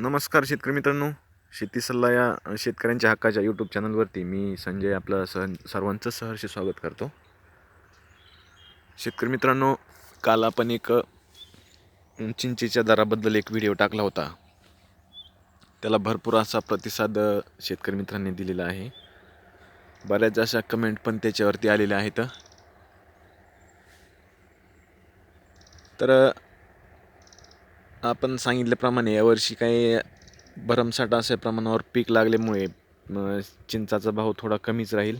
नमस्कार शेतकरी मित्रांनो. शेती सल्ला या शेतकऱ्यांच्या हक्काच्या यूट्यूब चॅनलवरती मी संजय आपलं सह सर्वांचं सहर्ष स्वागत करतो. शेतकरी मित्रांनो काल आपण एक चिंचेच्या दराबद्दल एक व्हिडिओ टाकला होता. त्याला भरपूर असा प्रतिसाद शेतकरी मित्रांनी दिलेला आहे. बऱ्याच अशा कमेंट पण त्याच्यावरती आलेल्या आहेत. तर आपण सांगितल्याप्रमाणे यावर्षी काही भरमसाठ अशा प्रमाणावर पीक लागल्यामुळे चिंचाचा भाव थोडा कमीच राहील.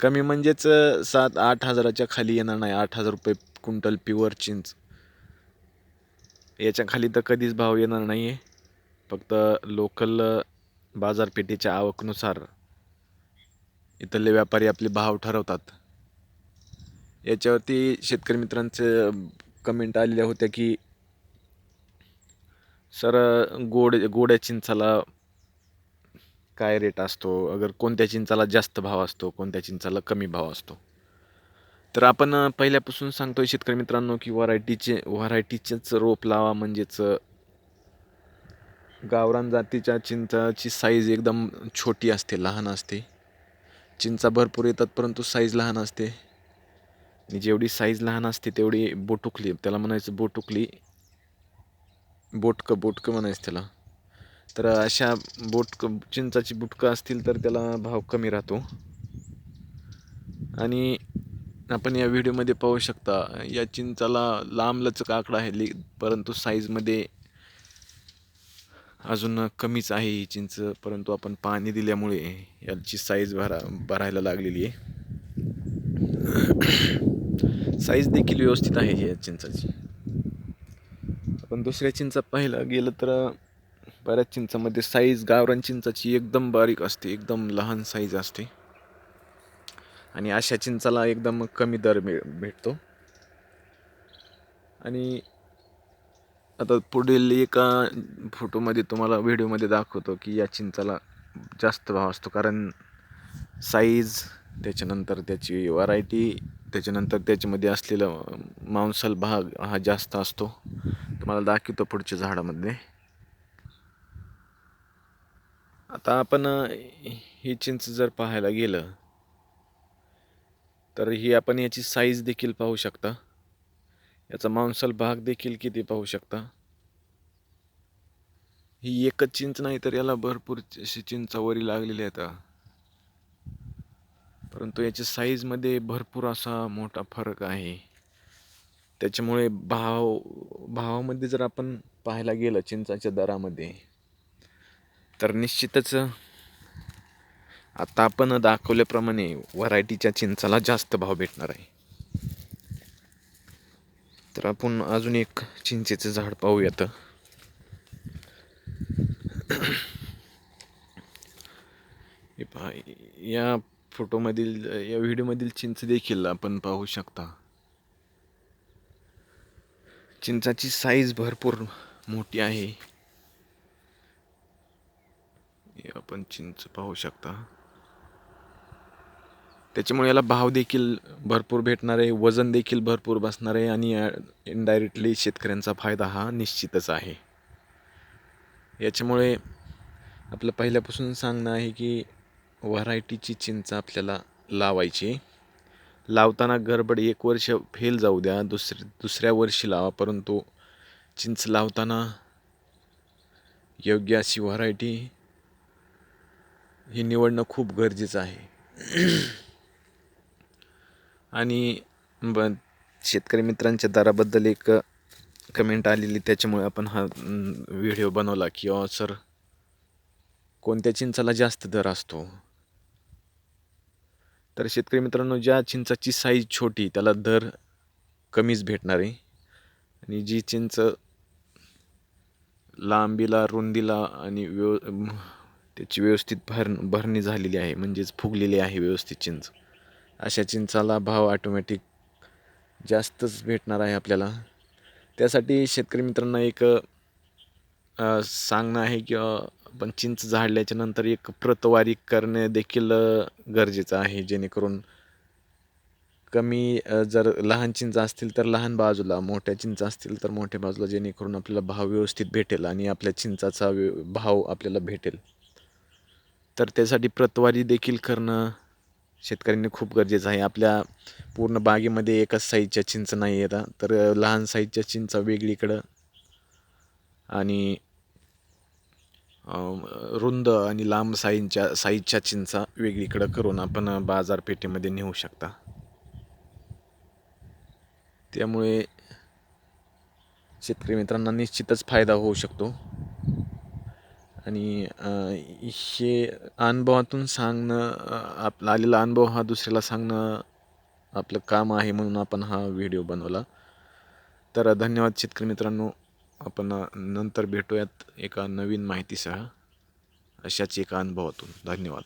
कमी म्हणजेच सात आठ हजाराच्या खाली येणार नाही. आठ हजार रुपये क्विंटल प्युअर चिंच. याच्या खाली तर कधीच भाव येणार नाही आहे फक्त लोकल बाजारपेठेच्या आवकनुसार इथले व्यापारी आपले भाव ठरवतात. याच्यावरती शेतकरी मित्रांचं कमेंट आलेल्या होत्या की सर गोड गोड्या चिंचाला काय रेट असतो? अगर कोणत्या चिंचाला जास्त भाव असतो कोणत्या चिंचाला कमी भाव असतो? तर आपण पहिल्यापासून सांगतोय शेतकरी मित्रांनो की व्हरायटीचे व्हरायटीचेच रोप लावा म्हणजेच गावरान जातीच्या चिंचाची साईज एकदम छोटी असते लहान असते. चिंचा भरपूर येतात परंतु साईज लहान असते. जेवढी साईज लहान असते तेवढी बोटुकली. त्याला म्हणायचं बोटुकली. बोटकं बोटकं म्हणायचं त्याला. तर अशा बोटकं चिंचाची बुटकं असतील तर त्याला भाव कमी राहतो. आणि आपण या व्हिडिओमध्ये पाहू शकता या चिंचाला लांबलचक आकडा आहे ले परंतु साईजमध्ये अजून कमीच आहे ही चिंच परंतु आपण पाणी दिल्यामुळे याची साईज भरा भरायला लागलेली आहे. साईज देखील व्यवस्थित आहे या चिंचाची. आपण दुसऱ्या चिंचा पाहिलं गेलं तर बऱ्याच चिंचामध्ये साईज गावरान चिंचाची एकदम बारीक असते एकदम लहान साईज असते. आणि अशा चिंचाला एकदम कमी दर मिळ भेटतो. आणि आता पुढील एका फोटोमध्ये तुम्हाला व्हिडिओमध्ये दाखवतो की या चिंचाला जास्त भाव असतो. कारण साईज त्याच्यानंतर त्याची व्हरायटी त्याच्यानंतर त्याच्यामध्ये असलेला मांसल भाग हा जास्त असतो. तुम्हाला दाखवतो पुढच्या झाडामध्ये. आता आपण ही चिंच जर पाहायला गेलं तर ही आपण याची साईज देखील पाहू शकता. याचा मांसल भाग देखील किती पाहू शकता. ही एकच चिंच नाही तर याला भरपूर अशी चिंचावरी लागलेली आहेत. परंतु याच्या साईजमध्ये भरपूर असा मोठा फरक आहे. त्याच्यामुळे भाव भावामध्ये जर आपण पाहायला गेलं चिंचाच्या दरामध्ये तर निश्चितच आता आपण दाखवल्याप्रमाणे व्हरायटीच्या चिंचाला जास्त भाव भेटणार आहे. तर आपण अजून एक चिंचेचं झाड पाहूयात. हे या फोटोमधील या व्हिडिओमधील चिंच देखील आपण पाहू शकता. चिंचाची साईज भरपूर मोठी आहे. हे आपण चिंच पाहू शकता. त्याच्यामुळे याला भाव देखील भरपूर भेटणार आहे वजन देखील भरपूर बसणार आहे आणि इनडायरेक्टली शेतकऱ्यांचा फायदा हा निश्चितच आहे. याच्यामुळे आपलं पहिल्यापासून सांगणं आहे की व्हरायटीची चिंच आपल्याला लावायची लावताना गडबड एक वर्ष फेल जाऊ द्या दुसरी दुसऱ्या वर्षी लावा परंतु चिंच लावताना योग्य अशी व्हरायटी ही निवडणं खूप गरजेचं आहे. आणि ब शेतकरी मित्रांच्या दराबद्दल एक कमेंट आलेली त्याच्यामुळे आपण हा व्हिडिओ बनवला की सर कोणत्या चिंचाला जास्त दर असतो? तर शेतकरी मित्रांनो ज्या चिंचाची साईज छोटी त्याला दर कमीच भेटणार आहे. आणि जी चिंच लांबीला रुंदीला आणि व्यव त्याची व्यवस्थित भर भरणी झालेली आहे म्हणजेच फुगलेली आहे व्यवस्थित चिंच. अशा चिंचाला भाव ऑटोमॅटिक जास्तच भेटणार आहे आपल्याला. त्यासाठी शेतकरी मित्रांना एक सांगणं आहे किंवा पण चिंच झाडल्याच्या नंतर एक प्रतवारी करणे देखील गरजेचं आहे जेणेकरून कमी जर लहान चिंच असतील तर लहान बाजूला मोठ्या चिंच असतील तर मोठ्या बाजूला जेणेकरून आपल्याला भाव व्यवस्थित भेटेल आणि आपल्या चिंचाचा व्य- भाव आपल्याला भेटेल. तर त्यासाठी प्रतवारी देखील करणं शेतकऱ्यांनी खूप गरजेचं आहे. आपल्या पूर्ण बागेमध्ये एकाच साईजच्या चिंच नाही येतात तर लहान साईजच्या चिंचा वेगळीकडं आणि रुंद आणि लांब साईजच्या साईजच्या चिंचा वेगळीकडं करून आपण बाजारपेठेमध्ये नेऊ शकता. त्यामुळे शेतकरी मित्रांना निश्चितच फायदा होऊ शकतो. आणि हे अनुभवातून सांगणं आपला आलेला अनुभव हा दुसऱ्याला सांगणं आपलं काम आहे म्हणून आपण हा व्हिडिओ बनवला. तर धन्यवाद शेतकरी मित्रांनो. आपण नंतर भेटूयात एका नवीन माहितीसह अशाच एका अनुभवातून. धन्यवाद.